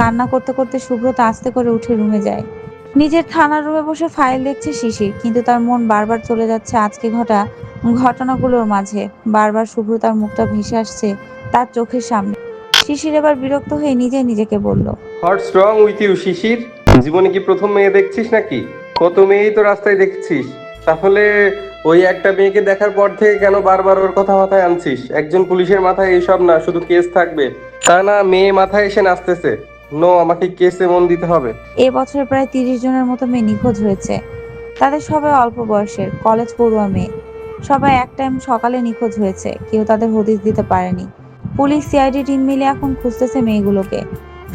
কান্না করতে করতে সুব্রত আস্তে করে উঠে রুমে যায়। নিজের থানার রুমে বসে ফাইল দেখছে শিশির, কিন্তু তার মন বারবার চলে যাচ্ছে আজকে ঘটা ঘটনাগুলোর মাঝে। বারবার সুব্রতার মুখটা ভেসে আসছে তার চোখের সামনে। শিশির এবার বিরক্ত হয়ে নিজে নিজেকে বলল what's wrong with you Shishir? জীবনে কি প্রথম মেয়ে দেখছিস নাকি? কত মেয়েই তো রাস্তায় দেখছিস। তাহলে ওই একটা মেয়েকে দেখার পর থেকে কেন বারবার ওর কথা মাথায় আনছিস? একজন পুলিশের মাথায় এইসব না, শুধু কেস থাকবে। তা না, মেয়ে মাথায় এসে নাচতেছে। নো আমাকে কেসে মন দিতে হবে। এ বছর প্রায় তিরিশ জনের মতো মেয়ে নিখোঁজ হয়েছে। তাদের সবাই অল্প বয়সের, কলেজ পড়ুয়া মেয়ে। সবাই এক টাইম সকালে নিখোঁজ হয়েছে, কেউ তাদের হদিস দিতে পারেনি। পুলিশ সিআইডি টিম মিলে এখন খুঁজতেছে মেয়েগুলোকে।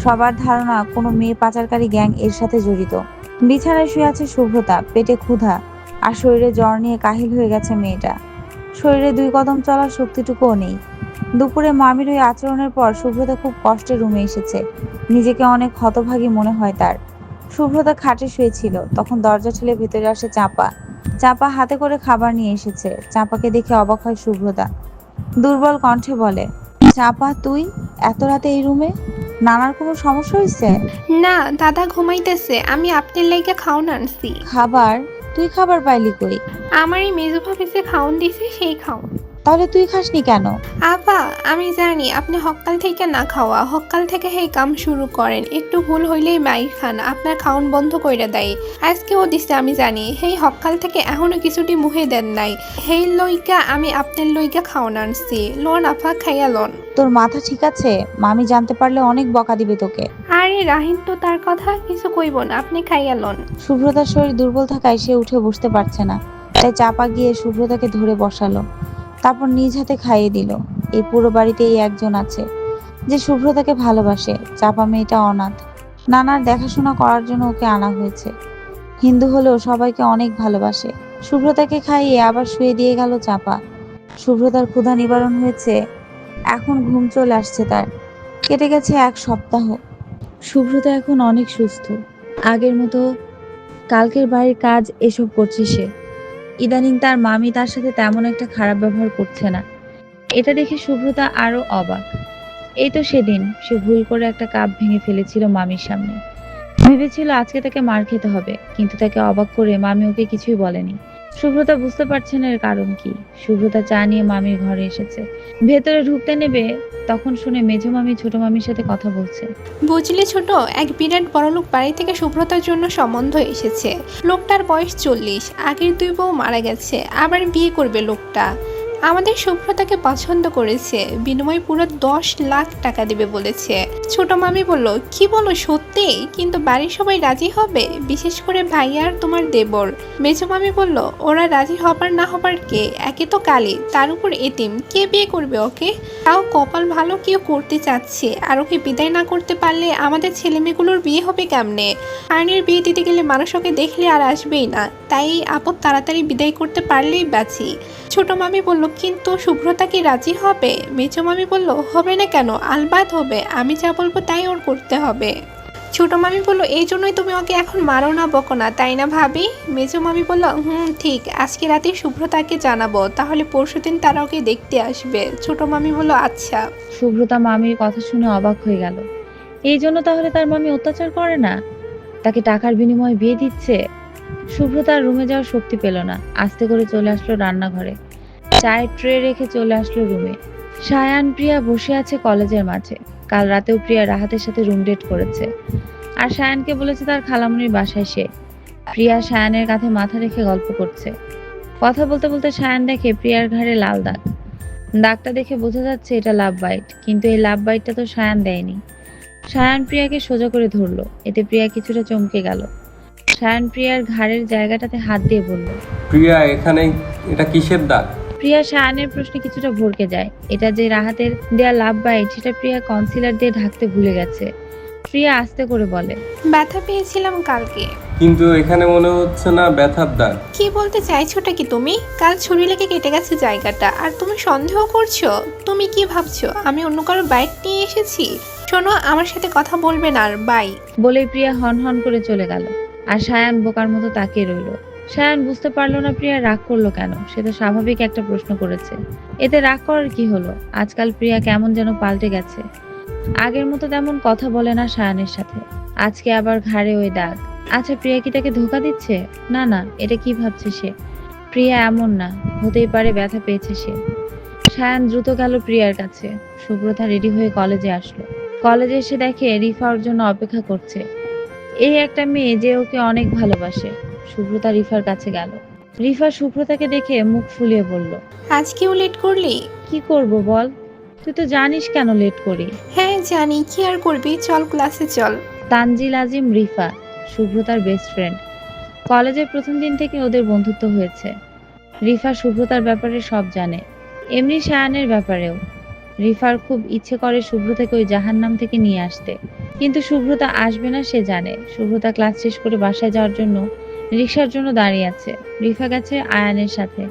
সবার ধারণা, কোনো মেয়ে পাচারকারী গ্যাং এর সাথে জড়িত। বিছানায় শুয়ে আছে শুভ্রতা, পেটে ক্ষুধা, আর শরীরে জ্বর নিয়ে কাহিল হয়ে গেছে মেয়েটা। শরীরে দুই কদম চলার শক্তিটুকুও নেই। দুপুরে মামির ওই আচরণের পর শুভ্রতা খুব কষ্টে রুমে এসেছে। নিজেকে অনেক হতভাগী মনে হয় তার। শুভ্রতা খাটে শুয়েছিল তখন দরজা ঠেলে ভেতরে আসে চাপা। চাপা হাতে করে খাবার নিয়ে এসেছে। চাপাকে দেখে অবাক হয় শুভ্রতা দুর্বল কণ্ঠে বলে চাপা তুই? এত রাতে এই রুমে? নানার কোনো সমস্যা হয়েছে? না দাদা ঘুমাইতেছে। আমি আপনার লাইগা খাওন আনছি খাবার? তুই খাবার পাইলি কই? আমার এই মেজু ভাবি যে খাওন দিছে সেই খাওন। তাহলে তুই খাসনি কেন? আপা আমি জানি আপনি হকাল থেকে না খাওয়া হকাল থেকে হেই কাম শুরু করেন। একটু ভুল হইলেই মাই খান আপনার খাওন বন্ধ কইরা দেয়। আজকেও দিছে আমি জানি। হেই হকাল থেকে এখনও কিছুটি মুহে দেন নাই। হেই লইকা আমি আপনার লইকা খাওন আনছি। লন আপা খাইয়া লন। তোর মাথা ঠিক আছে? মামি জানতে পারলে অনেক বকা দিবে তোকে। আরে রাহিন তো তার কথা কিছু কইব না আপনি খাইয়া লন। শুভ্রতার শরীর দুর্বল থাকায় সে উঠে বসতে পারছে না। তাই চাপা গিয়ে শুভ্রতাকে ধরে বসালো। তারপর নিজ হাতে খাইয়ে দিল। এই পুরো বাড়িতে এই একজন আছে, যে শুভ্রতাকে ভালোবাসে, চাপা মেয়েটা অনাথ। নানার দেখাশোনা করার জন্য ওকে আনা হয়েছে। হিন্দু হলেও সবাইকে অনেক ভালোবাসে। শুভ্রতাকে খাইয়ে আবার শুয়ে দিয়ে গেল চাপা। শুভ্রতার ক্ষুধা নিবারণ হয়েছে, এখন ঘুম চলে আসছে তার। কেটে গেছে এক সপ্তাহ। শুভ্রতা এখন অনেক সুস্থ। আগের মতো কালকের বাড়ির কাজ এসব করছে সে। ইদানিং তার মামি তার সাথে তেমন একটা খারাপ ব্যবহার করছে না। এটা দেখে শুভ্রতা আরও অবাক। এই তো সেদিন, সে ভুল করে একটা কাপ ভেঙে ফেলেছিল মামির সামনে। ভেবেছিল আজকে তাকে মার খেতে হবে, কিন্তু তাকে অবাক করে মামি ওকে কিছুই বলেনি। শুভ্রতা বুঝতে পারছে না এর কারণ কি। শুভ্রতা চা নিয়ে মামির ঘরে এসেছে। ভেতরে ঢুকতে নেবে, তখন শুনে মেঝো মামি ছোট মামির সাথে কথা বলছে। বুঝলি ছোট, এক বিরাট বড়লোক বাড়ি থেকে সুব্রতার জন্য সম্বন্ধ এসেছে। লোকটার বয়স চল্লিশ, আগের দুই বউ মারা গেছে, আবার বিয়ে করবে লোকটা। আমাদের শুভ্রতাকে পছন্দ করেছে, বিনিময় পুরো দশ লাখ টাকা দেবে বলেছে। ছোট মামি বলল, কি বলো সত্যি? কিন্তু বাড়ির সবাই রাজি হবে? বিশেষ করে ভাইয়া আর তোমার দেবর। মেজো মামি বলল, ওরা রাজি হবার না হবার কে? একে তো কালি। তার উপর এতিম। কে বিয়ে করবে ওকে? তাও কপাল ভালো কেউ করতে চাচ্ছে। আর ওকে বিদায় না করতে পারলে আমাদের ছেলেমেয়েগুলোর বিয়ে হবে কেমনে? আর্নির বিয়ে দিতে গেলে মানুষ ওকে দেখলে আর আসবেই না। তাই আপদ তাড়াতাড়ি বিদায় করতে পারলেই বাঁচি। ছোট মামি বলল, কিন্তু শুভ্রতা কি রাজি হবে? মেজো মামি বলল, হবে না কেন? আলবাদ হবে। আমি যা বলব তাই ওর করতে হবে। ছোট মামি বলল, এই জন্যই তুমি ওকে এখন মারো না, বকো না, তাই না ভাবি? মেজো মামি বলল, হুম, ঠিক, আজকে রাতে শুভ্রতাকে জানাব, তাহলে পরশুদিন তারা ওকে দেখতে আসবে। ছোট মামি বলল আচ্ছা। শুভ্রতা মামির কথা শুনে অবাক হয়ে গেল। এই জন্য তাহলে তার মামি অত্যাচার করে না? তাকে টাকার বিনিময়ে বিয়ে দিচ্ছে? শুভ্রতার রুমে যাওয়ার শক্তি পেল না, আস্তে করে চলে আসলো রান্নাঘরে। চায়ের ট্রে রেখে চলে আসলো রুমে। সায়ান, প্রিয়া বসে আছে কলেজের মাঝে। কাল রাতেও প্রিয়া রাহাতের সাথে রুম ডেট করেছে। আর সায়ানকে বলেছে তার খালামুনির বাসায় সে। প্রিয়া সায়ানের কাঁধে মাথা রেখে গল্প করছে। কথা বলতে বলতে সায়ান দেখে প্রিয়ার ঘাড়ে লাল দাগ। দাগটা দেখে বোঝা যাচ্ছে এটা লাভ বাইট কিন্তু এই লাভ বাইটটা তো সায়ান দেয়নি। সায়ান প্রিয়াকে সোজা করে ধরলো। এতে প্রিয়া কিছুটা চমকে গেল। সায়ান প্রিয়ার ঘাড়ের জায়গাটাতে হাত দিয়ে বলল, প্রিয়া, এখানে এটা কিসের দাগ? প্রিয়া সায়ানের প্রশ্নে কিছুটা ভরকে যায়। এটা যে রাহাতের দেয়া লাভ বাইট সেটা প্রিয়া কনসিলার দিয়ে ঢাকতে ভুলে গেছে। প্রিয়া আস্তে করে বলে ব্যথা পেয়েছিলাম কালকে। কিন্তু এখানে মনে হচ্ছে না ব্যথার দাগ। কি বলতে চাইছোটা কি তুমি? কাল ছুরি লেগে কেটে গেছে জায়গাটা আর তুমি সন্দেহ করছ? তুমি কি ভাবছ? আমি অন্য কারও বাইক নিয়ে এসেছি? শোনো আমার সাথে কথা বলবে না আর বাই বলে প্রিয়া হন হন করে চলে গেল। আর সায়ান বোকার মতো তাকিয়ে রইল। সায়ান বুঝতে পারল না প্রিয়া রাগ করল কেন, সে তো স্বাভাবিক একটা প্রশ্ন করেছে। এতে রাগ করার কি হলো? আজকাল প্রিয়া কেমন যেন পাল্টে গেছে। আগের মতো তেমন কথা বলে না সায়ানের সাথে। আজকে আবার ঘাড়ে ওই দাগ। আচ্ছা প্রিয়া কি তাকে ধোকা দিচ্ছে? না না, এটা কি ভাবছে সে? প্রিয়া এমন না, হতেই পারে ব্যথা পেয়েছে সে। সায়ান দ্রুত গেল প্রিয়ার কাছে। সুব্রতা রেডি হয়ে কলেজে আসলো। কলেজে এসে দেখে রিফা ওর জন্য অপেক্ষা করছে। এই একটা মেয়ে যে ওকে অনেক ভালোবাসে। সুব্রতা রিফার কাছে গেল। রিফা সুব্রতাকে দেখে মুখ ফুলিয়ে বলল আজকেও লেট করলি? কি করব বল? তুই তো জানিস কেন লেট করি? হ্যাঁ জানি। কি আর করবি? চল ক্লাসে চল। তানজিল আজিম রিফা সুব্রতার বেস্ট ফ্রেন্ড কলেজের প্রথম দিন থেকে ওদের বন্ধুত্ব হয়েছে। রিফা সুব্রতার ব্যাপারে সব জানে। এমনি সায়ানের ব্যাপারেও। রিফার খুব ইচ্ছে করে শুভ্রতাকে ওই জাহান্নাম থেকে নিয়ে আসতে। কিন্তু শুভ্রতা আসবে না সে জানে। শুভ্রতা ক্লাস শেষ করে বাসায় যাওয়ার জন্য রিক্সার জন্য দাঁড়িয়ে আছে। রিফা গেছে আয়ানের সাথে।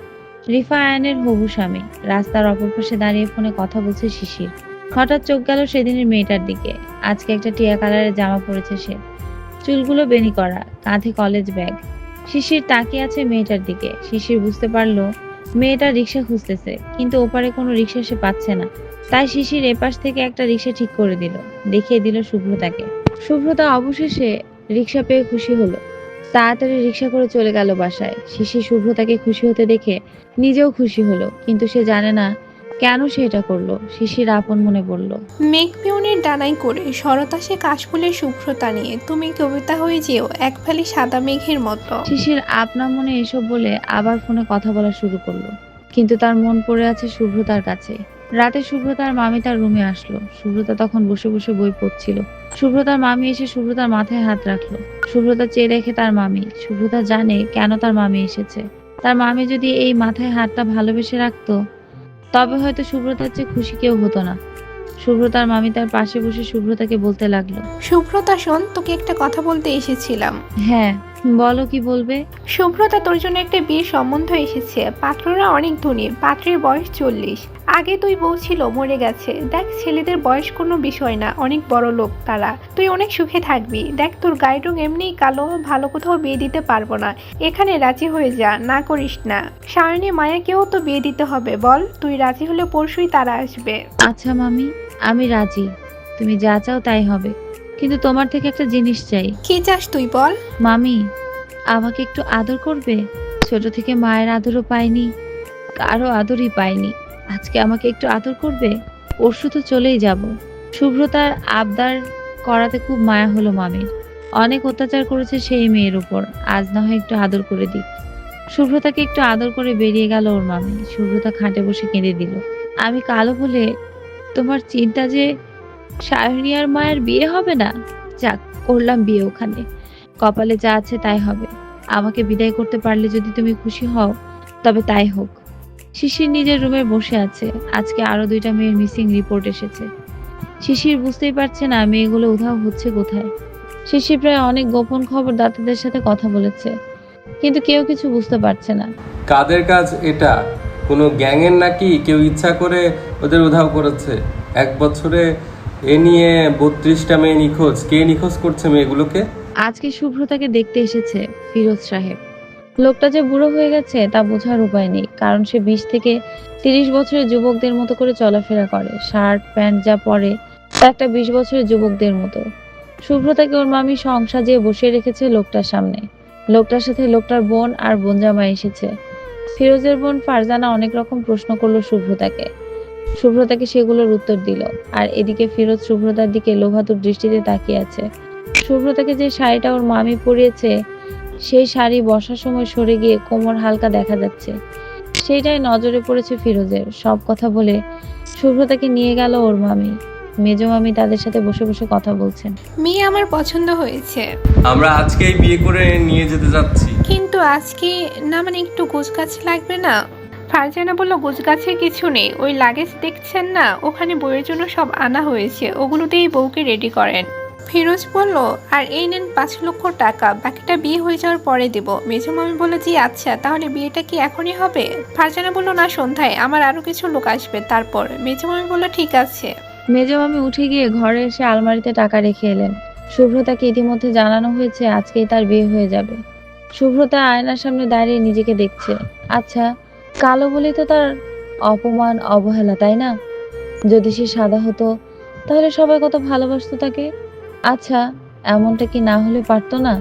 রিফা আয়ানের হবু স্বামী। রাস্তার অপর পাশে দাঁড়িয়ে ফোনে কথা বলছে শিশির। হঠাৎ চোখ গেল সেদিনের মেয়েটার দিকে। আজকে একটা টিয়া কালারের জামা পরেছে সে। চুলগুলো বেনি করা, কাঁধে কলেজ ব্যাগ। শিশির তাকিয়ে আছে মেয়েটার দিকে। শিশির বুঝতে পারল, মেয়েটা রিক্সা খুঁজতেছে, কিন্তু ওপারে কোনো রিক্সা সে পাচ্ছে না। তাই শিশির এপাশ থেকে একটা রিক্সা ঠিক করে দিল। দেখিয়ে দিল শুভ্রতাকে। শুভ্রতা অবশেষে রিক্সা পেয়ে খুশি হলো। তাড়াতাড়ি রিক্সা করে চলে গেল বাসায়। শিশির শুভ্রতাকে খুশি হতে দেখে নিজেও খুশি হলো কিন্তু সে জানে না কেন সে এটা করল। শিশির আপন মনে বলল মেঘ পিউনের ডানাই করে শরতাসে কাশফুলের শুভ্রতা নিয়ে। তুমি কবিতা হয়ে যেও এক ফালি সাদা মেঘের মতো। শিশির আপনা মনে এসব বলে আবার ফোনে কথা বলা শুরু করল কিন্তু তার মন পড়ে আছে শুভ্রতার কাছে। রাতে শুভ্রতার মামি তার রুমে আসলো। শুভ্রতা তখন বসে বসে বই পড়ছিল। শুভ্রতার মামি এসে শুভ্রতার মাথায় হাত রাখল। শুভ্রতা চেয়ে দেখে তার মামি। শুভ্রতা জানে কেন তার মামি এসেছে। তার মামি যদি এই মাথায় হাতটা ভালোবেসে রাখতো তবে হয়তো শুভ্রতার চেয়ে খুশি কেউ হতো না। শুভ্রতার মামি তার পাশে বসে শুভ্রতাকে বলতে লাগল শুভ্রতা শোন তোকে একটা কথা বলতে এসেছিলাম। হ্যাঁ। বলো কি বলবে? শুভ্রতা তোর জন্য একটা বিয়ের সম্বন্ধ এসেছে। পাত্ররা অনেক ধনী পাত্রের বয়স চল্লিশ। আগে তুই বউ ছিল মরে গেছে। দেখ ছেলেদের বয়স কোনো বিষয় না অনেক বড় লোক তারা। তুই অনেক সুখে থাকবি। দেখ তোর গায়ের রং এমনিই কালো ভালো কোথাও বিয়ে দিতে পারব না। এখানে রাজি হয়ে যা না করিস না। সায়নী মায়াকেও তো বিয়ে দিতে হবে বল। তুই রাজি হলে পরশুই তারা আসবে। আচ্ছা মামি আমি রাজি। তুমি যা চাও তাই হবে। কিন্তু তোমার থেকে একটা জিনিস চাই। কি চাস তুই বল? মামি আমাকে একটু আদর করবে? ছোট থেকে মায়ের আদরও পাইনি কারও আদরই পাইনি। আজকে আমাকে একটু আদর করবে? পরশু তো চলেই যাব। শুভ্রতার আবদার করাতে খুব মায়া হলো মামির। অনেক অত্যাচার করেছে সেই মেয়ের উপর। আজ না হয় একটু আদর করে দিক। শুভ্রতাকে একটু আদর করে বেরিয়ে গেল ওর মামি। শুভ্রতা খাটে বসে কেঁদে দিল। আমি কালো বলে তোমার চিন্তা যে আর মায়ের বিয়ে হবে না? যাক, করলাম বিয়ে ওখানে। কপালে যা আছে তাই হবে। আমাকে বিদায় করতে পারলে যদি তুমি খুশি হও, তবে তাই হোক। শিশির নিজের রুমে বসে আছে। আজকে আরও দুইটা মেয়ের মিসিং রিপোর্ট এসেছে। শিশির বুঝতেই পারছে না মেয়েগুলো উধাও হচ্ছে কোথায়। শিশির প্রায় অনেক গোপন খবর দাতাদের সাথে কথা বলেছে। কিন্তু কেউ কিছু বুঝতে পারছে না। কাদের কাজ এটা? কোনো গ্যাংয়ের নাকি কেউ ইচ্ছা করে ওদের উধাও করেছে? এক বছরে এ নিয়ে বত্রিশটা মেয়ে নিখোঁজ। কে নিখোঁজ করছে মেয়েগুলোকে? আজকে শুভ্রতাকে দেখতে এসেছে ফিরোজ সাহেব। লোকটা যে বুড়ো হয়ে গেছে, তা বোঝার উপায় নেই, কারণ সে বিশ থেকে তিরিশ বছরের যুবকদের মতো করে চলাফেরা করে। শার্ট, প্যান্ট যা পরে, তা একটা বিশ বছরের যুবকদের মতো। শুভ্রতাকে ওর মামি সংসার বসিয়ে রেখেছে লোকটার সামনে। লোকটার সাথে লোকটার বোন আর বোন জামা এসেছে। ফিরোজের বোন ফারজানা অনেক রকম প্রশ্ন করল শুভ্রতাকে। শুভ্রতাকে সেগুলোর উত্তর দিল আর এদিকে ফিরোজ শুভ্রতার দিকে লোভাতুর দৃষ্টিতে তাকিয়ে আছে। শুভ্রতাকে যে শাড়িটা ওর মামি পরিয়েছে সেই শাড়ি বসার সময় সরে গিয়ে কোমর হালকা দেখা যাচ্ছে। সেইটাই নজরে পড়েছে ফিরোজের সব কথা বলে শুভ্রতাকে নিয়ে গেল ওর মামি। মেজো মামি তাদের সাথে বসে বসে কথা বলছেন। মেয়ে আমার পছন্দ হয়েছে। আমরা আজকেই বিয়ে করে নিয়ে যেতে যাচ্ছি। কিন্তু আজকে না মানে একটু গোছগাছ লাগবে না? ফারজানা বলল গোছগাছের কিছু নেই। ওই লাগেজ দেখছেন না? ওখানে বইয়ের জন্য সব আনা হয়েছে। ওগুলোতেই বউকে রেডি করেন। ফিরোজ বলল, আর এই নেন পাঁচ লক্ষ টাকা। বাকিটা বিয়ে হয়ে যাওয়ার পরে দেব। মেজো মামি বলল, জি আচ্ছা। তাহলে বিয়েটা কি এখনই হবে? ফারজানা বলল, না, সন্ধ্যায়। আমার আরও কিছু লোক আসবে তারপর। মেজো মামি বলল, ঠিক আছে। মেজো মামি উঠে গিয়ে ঘরে এসে আলমারিতে টাকা রেখে এলেন। শুভ্রতাকে ইতিমধ্যে জানানো হয়েছে, আজকেই তার বিয়ে হয়ে যাবে। শুভ্রতা আয়নার সামনে দাঁড়িয়ে নিজেকে দেখছে। আচ্ছা কালো বলেই তো তার অপমান, অবহেলা, তাই না? যদি সে সাদা হতো, তাহলে সবাই কত ভালোবাসতো তাকে। আচ্ছা এমনটা কি না হলে পারতো না?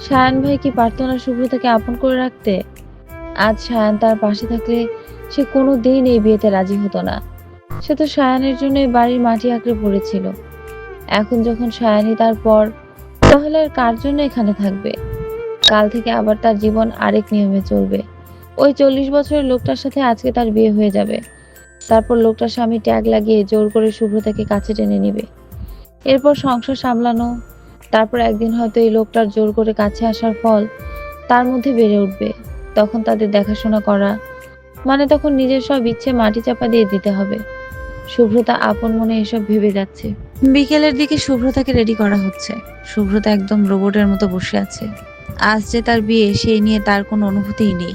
সায়ান ভাই কি পারতো না শুভ্রতাকে আপন করে রাখতে? আজ সায়ান তার পাশে থাকলে সে কোনো দিন এই বিয়েতে রাজি হতো না। সে তো সায়ানের জন্য বাড়ির মাটি আঁকড়ে পড়েছিল। এখন যখন সায়ানি তার পর, তাহলে আর কার জন্য এখানে থাকবে? কাল থেকে আবার তার জীবন আরেক নিয়মে চলবে। ওই চল্লিশ বছরের লোকটার সাথে আজকে তার বিয়ে হয়ে যাবে। তারপর লোকটার স্বামী ট্যাগ লাগিয়ে জোর করে শুভ্রতাকে কাছে টেনে নেবে। এরপর সংসার সামলানো, তারপর একদিন হয়তো এই লোকটার জোর করে কাছে আসার ফল তার মধ্যে বেড়ে উঠবে। তখন তাদের দেখাশোনা করা মানে তখন নিজের সব ইচ্ছে মাটি চাপা দিয়ে দিতে হবে। শুভ্রতা আপন মনে এসব ভেবে যাচ্ছে। বিকেলের দিকে শুভ্রতাকে রেডি করা হচ্ছে। শুভ্রতা একদম রোবটের মতো বসে আছে। আজ যে তার বিয়ে সেই নিয়ে তার কোনো অনুভূতিই নেই।